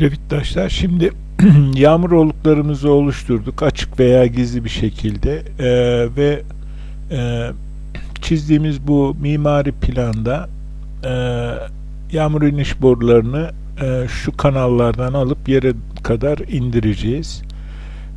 Revitdaşlar şimdi yağmur oluklarımızı oluşturduk açık veya gizli bir şekilde Ee, ve e, çizdiğimiz bu mimari planda e, yağmur iniş borularını e, şu kanallardan alıp yere kadar indireceğiz.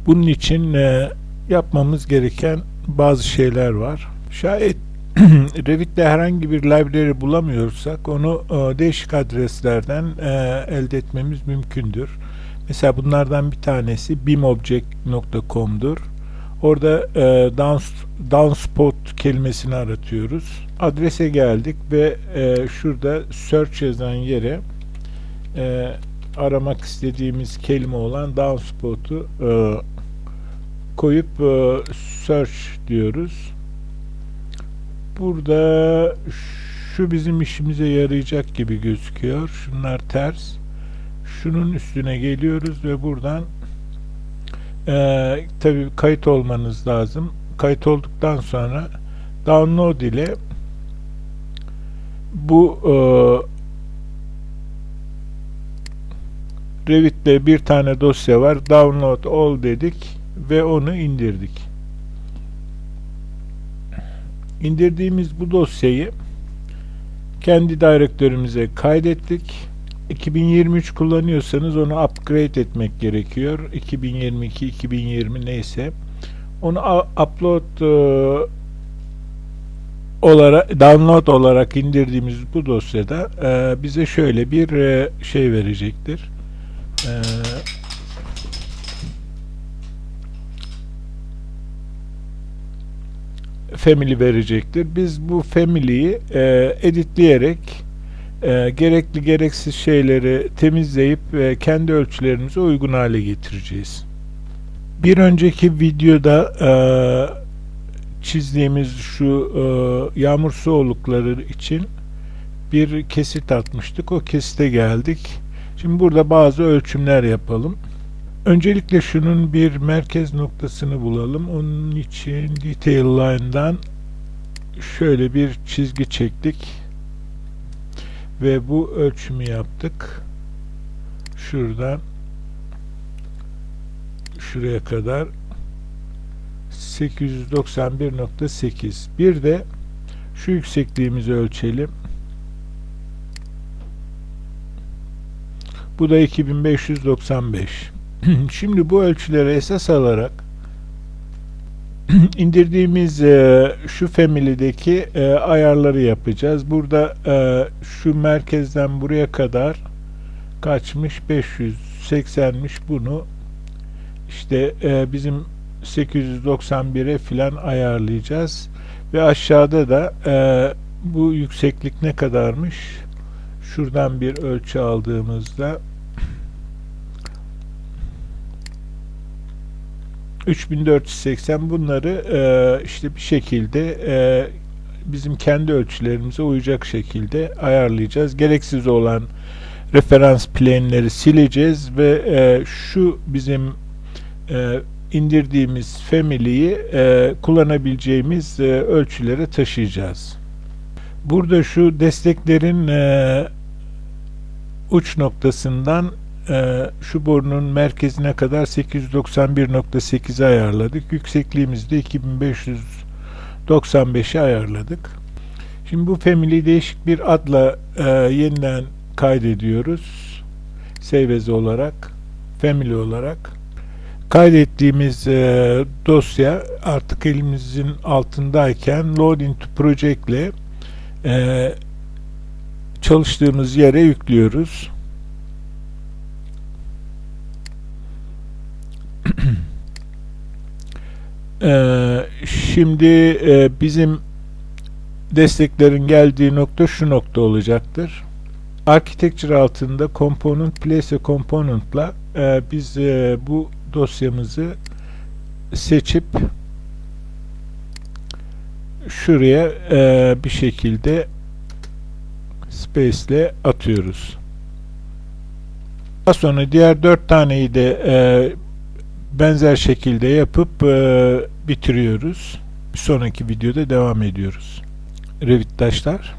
Bunun için e, yapmamız gereken bazı şeyler var. Şayet Revit'te herhangi bir library bulamıyorsak onu e, değişik adreslerden e, elde etmemiz mümkündür. Mesela bunlardan bir tanesi beamobject.com'dur. Orada e, downs, downspot kelimesini aratıyoruz. Adrese geldik ve e, şurada search yazan yere e, aramak istediğimiz kelime olan downspot'u e, koyup e, search diyoruz. Burada şu bizim işimize yarayacak gibi gözüküyor. Şunlar ters. Şunun üstüne geliyoruz ve buradan e, tabi kayıt olmanız lazım. Kayıt olduktan sonra download ile bu e, Revit'te bir tane dosya var. Download all dedik ve onu indirdik. İndirdiğimiz bu dosyayı kendi direktörümüze kaydettik. 2023 kullanıyorsanız onu upgrade etmek gerekiyor. 2022, 2020 neyse. Onu upload e, olarak download olarak indirdiğimiz bu dosyada e, bize şöyle bir e, şey verecektir. E, family verecektir. Biz bu family'yi e, editleyerek e, gerekli gereksiz şeyleri temizleyip e, kendi ölçülerimize uygun hale getireceğiz. Bir önceki videoda e, çizdiğimiz şu e, yağmur su olukları için bir kesit atmıştık. O kesite geldik. Şimdi burada bazı ölçümler yapalım. Öncelikle şunun bir merkez noktasını bulalım. Onun için detail line'dan şöyle bir çizgi çektik. Ve bu ölçümü yaptık. Şuradan şuraya kadar 891.8 bir de şu yüksekliğimizi ölçelim. Bu da 2595. Şimdi bu ölçüleri esas alarak indirdiğimiz e, şu family'deki e, ayarları yapacağız. Burada e, şu merkezden buraya kadar kaçmış? 580'miş bunu işte e, bizim 891'e filan ayarlayacağız. Ve aşağıda da e, bu yükseklik ne kadarmış? Şuradan bir ölçü aldığımızda 3480 bunları e, işte bir şekilde e, bizim kendi ölçülerimize uyacak şekilde ayarlayacağız. Gereksiz olan referans plane'leri sileceğiz ve e, şu bizim e, indirdiğimiz family'yi e, kullanabileceğimiz e, ölçülere taşıyacağız. Burada şu desteklerin e, uç noktasından e, şu borunun merkezine kadar 891.8'e ayarladık. Yüksekliğimizi de 2595'e ayarladık. Şimdi bu family değişik bir adla e, yeniden kaydediyoruz. Save as olarak, family olarak. Kaydettiğimiz e, dosya artık elimizin altındayken load into project ile e, çalıştığımız yere yüklüyoruz. Ee, şimdi e, bizim desteklerin geldiği nokta şu nokta olacaktır. Architecture altında component place a component'la e, biz e, bu dosyamızı seçip şuraya e, bir şekilde space ile atıyoruz. Daha sonra diğer dört taneyi de e, benzer şekilde yapıp e, bitiriyoruz. Bir sonraki videoda devam ediyoruz. Revitdaşlar.